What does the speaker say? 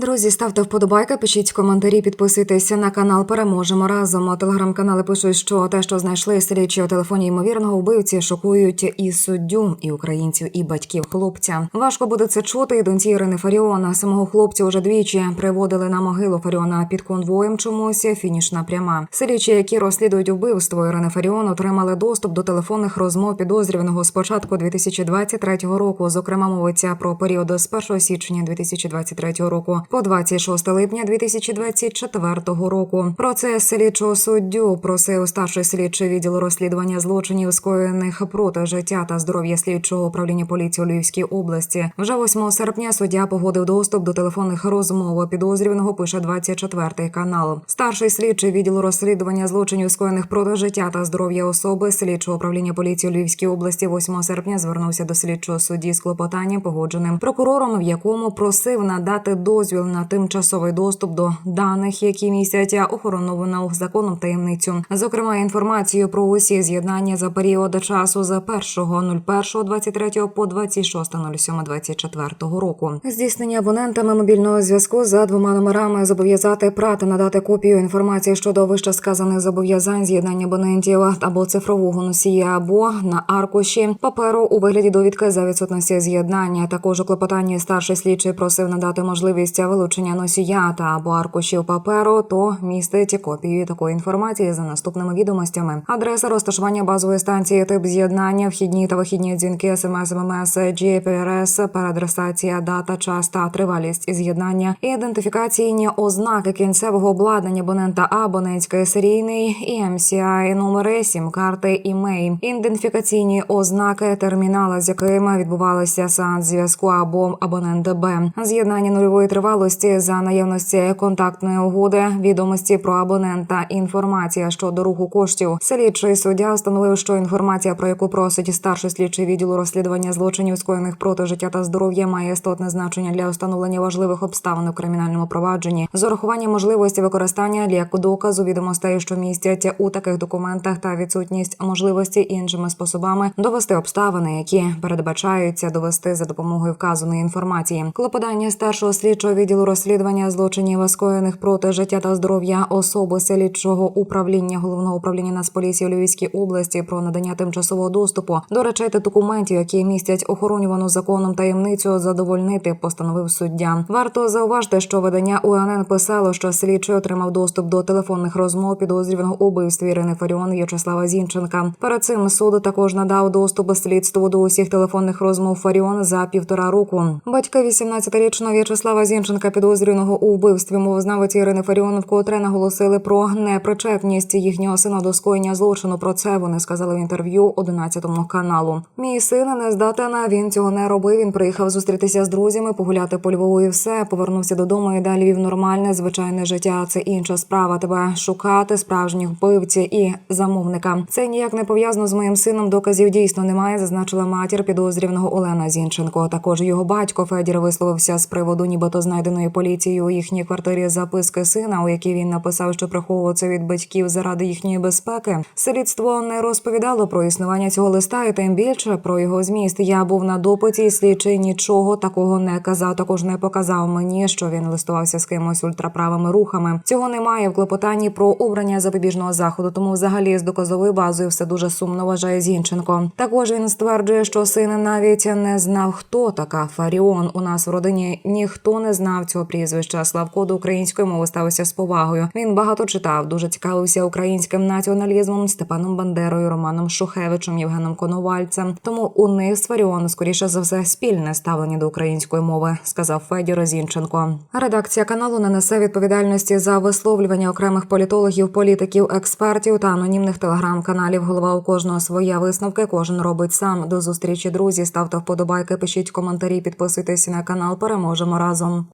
Друзі, ставте вподобайки, пишіть коментарі, підписуйтеся на канал. Переможемо разом. Телеграм-канали пишуть, що те, що знайшли слідчі у телефоні ймовірного вбивці, шокують і суддю, і українців, і батьків хлопця. Важко буде це чути. І доньці Ірини Фаріона. Самого хлопця уже двічі приводили на могилу Фаріона під конвоєм. Чомусь фінішна пряма. Слідчі, які розслідують вбивство Ірини Фаріон, отримали доступ до телефонних розмов підозрюваного з початку 2023 року. Зокрема, мовиться про період з 1 січня 2023 року по 26 липня 2024 року. Процес слідчого суддю просив старший слідчий відділу розслідування злочинів, скоєних проти життя та здоров'я слідчого управління поліції у Львівській області. Вже 8 серпня суддя погодив доступ до телефонних розмов. Підозрюваного пише 24 канал. Старший слідчий відділу розслідування злочинів, скоєних проти життя та здоров'я особи слідчого управління поліції у Львівській області 8 серпня звернувся до слідчого судді з клопотанням, погодженим прокурором, в якому просив надати дозвіл на тимчасовий доступ до даних, які містять охороновану законом таємницю, зокрема інформацію про усі з'єднання за період часу з 1.01.23 по 26.07.24 року. Здійснення абонентами мобільного зв'язку за двома номерами зобов'язати прати надати копію інформації щодо вище сказаних зобов'язань з'єднання абонентів або цифрового носія, або на аркуші паперу у вигляді довідки за відсутності з'єднання. Також у клопотанні старший слідчий просив надати можливість вилучення носія та або аркушів паперу, то містить копію такої інформації за наступними відомостями: адреса розташування базової станції, тип з'єднання, вхідні та вихідні дзвінки, смс, ММС, GPRS, переадресація, дата, час та тривалість з'єднання, ідентифікаційні ознаки кінцевого обладнання абонента А, абонентський серійний і MCI, номери, сім-карти, імей, ідентифікаційні ознаки термінала, з якими відбувалися сеанс зв'язку або абонент Б, з'єднання нульової тривалості за наявності контактної угоди, відомості про абонента, інформація щодо руху коштів. Слідчий суддя встановив, що інформація, про яку просить старший слідчий відділу розслідування злочинів, скоєних проти життя та здоров'я, має істотне значення для встановлення важливих обставин у кримінальному провадженні з урахуванням можливості використання як доказу відомостей, що містять у таких документах, та відсутність можливості іншими способами довести обставини, які передбачаються довести за допомогою вказаної інформації. Клопотання старшого слідчого відділу розслідування злочинів скоєних проти життя та здоров'я особи слідчого управління головного управління Нацполіції у Львівській області про надання тимчасового доступу до речей та документів, які містять охоронювану законом таємницю, задовольнити, постановив суддя. Варто зауважити, що видання УНН писало, що слідчий отримав доступ до телефонних розмов підозрюваного у вбивстві Ірини Фаріон В'ячеслава Зінченка. Перед цим суд також надав доступ слідству до усіх телефонних розмов Фаріон за півтора року. Батьки 18-річного В'ячеслава Зінченка, підозрюваного у вбивстві мовознавиці Ірини Фаріон, вкотре наголосили про непричетність їхнього сина до скоєння злочину. Про це вони сказали в інтерв'ю 11 каналу. Мій син не здатен, він цього не робив. Він приїхав зустрітися з друзями, погуляти по Львову і все. Повернувся додому і далі вів нормальне звичайне життя. Це інша справа. Тебе шукати справжніх вбивці і замовника. Це ніяк не пов'язано з моїм сином. Доказів дійсно немає. Зазначила матір підозрюваного Олена Зінченко. Також його батько Федір висловився з приводу, нібито знайденої поліцією у їхній квартирі записки сина, у якій він написав, що приховував це від батьків заради їхньої безпеки. Слідство не розповідало про існування цього листа, і тим більше про його зміст. Я був на допиті, і слідчий нічого такого не казав. Також не показав мені, що він листувався з кимось ультраправими рухами. Цього немає в клопотанні про обрання запобіжного заходу. Тому, взагалі, з доказовою базою все дуже сумно вважає Зінченко. Також він стверджує, що син навіть не знав, хто така Фаріон. У нас в родині ніхто не знав цього прізвища. Славко до української мови ставився з повагою. Він багато читав, дуже цікавився українським націоналізмом Степаном Бандерою, Романом Шухевичем, Євгеном Коновальцем. Тому у них з Фаріон, скоріше за все, спільне ставлення до української мови, сказав Федір Зінченко. Редакція каналу не несе відповідальності за висловлювання окремих політологів, політиків, експертів та анонімних телеграм-каналів. Голова у кожного своя висновки. Кожен робить сам. До зустрічі, друзі. Ставте вподобайки, пишіть коментарі, підписуйтесь на канал. Переможемо разом.